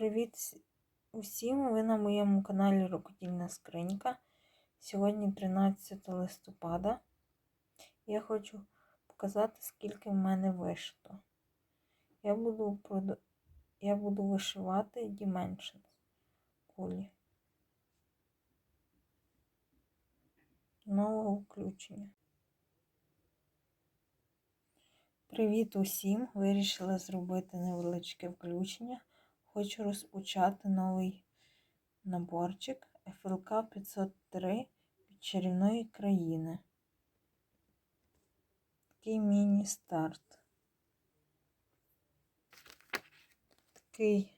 Привіт усім! Ви на моєму каналі Рукодільна Скринька. Сьогодні 13 листопада. Я хочу показати, скільки в мене вишито. Я буду. Я буду вишивати Dimensions кулі. Нового включення. Привіт усім! Вирішила зробити невеличке включення. Хочу розпочати новий наборчик FLK 503 від чарівної країни. Такий міні-старт. Такий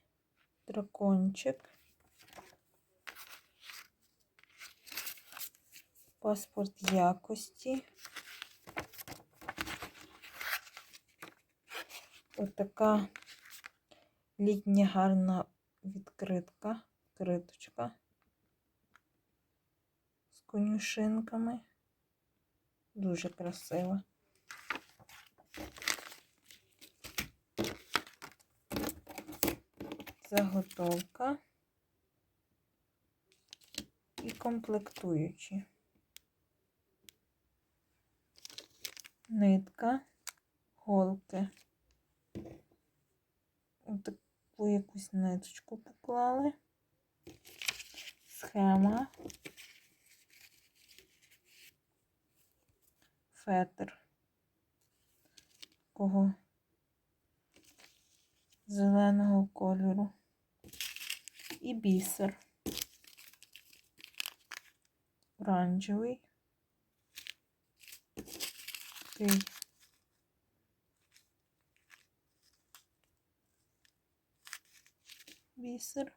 дракончик. Паспорт якості. Отака літня гарна відкритка, криточка з конюшинками. Дуже красива. Заготовка і комплектуючі. Нитка, голки. Таку якусь ниточку поклали. Схема. Фетр. Такого зеленого кольору. І бісер. Оранжевий. Такий бісер.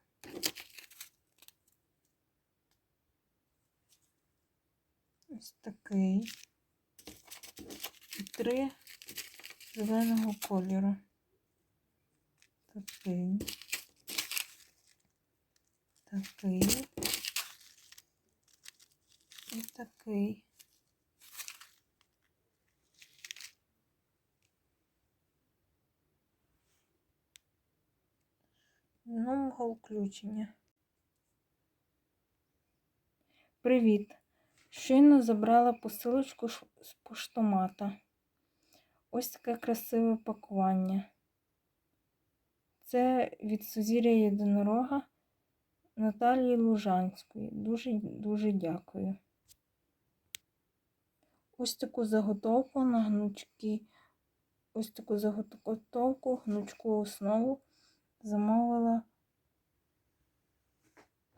Ось такий. І три зеленого кольору. Такий. Такий. І такий. Нового включення. Привіт! Щойно забрала посилочку з поштомата. Ось таке красиве пакування. Це від Сузір'я Єдинорога Наталії Лужанської. Дуже-дуже дякую. Ось таку заготовку на гнучки, ось таку заготовку, гнучку основу замовила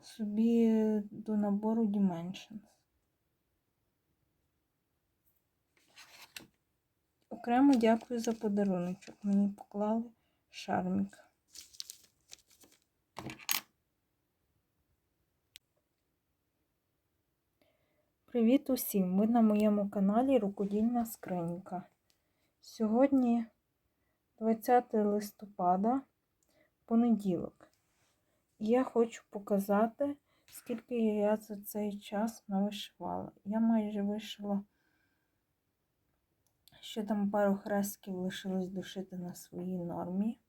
собі до набору Dimensions. Окремо дякую за подаруночок. Мені поклали шармік. Привіт усім! Ви на моєму каналі Рукодільна Скринька. Сьогодні 20 листопада понеділок. я хочу показати, скільки я за цей час навишивала. Я майже вишила, ще там пару хрестків лишилось дошити на своїй нормі.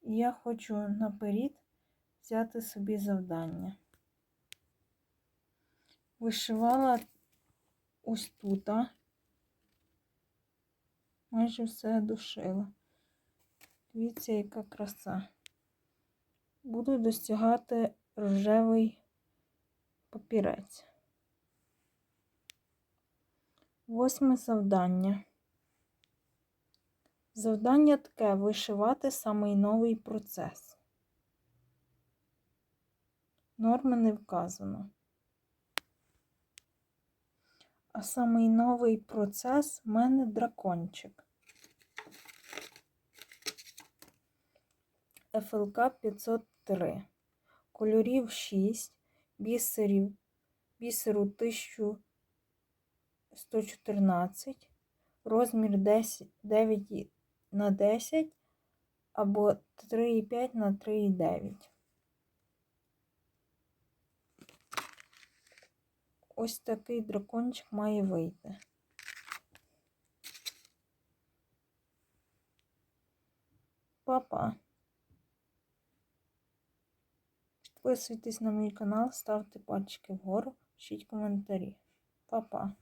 І я хочу наперед взяти собі завдання. Вишивала ось тут, майже все дошила. Дивіться, яка краса. Буду достигати рожевий папірець. Восьме завдання. Завдання таке вишивати самий новий процес. Норми не вказано. А самий новий процес в мене дракончик. ФЛК 503, кольорів 6, бісерів, бісеру 1114, розмір 10, 9 на 10 або 3,5 на 3,9. Ось такий дракончик має вийти. Папа. Підписуйтесь на мій канал, ставте пальчики вгору, пишіть коментарі. Па-па!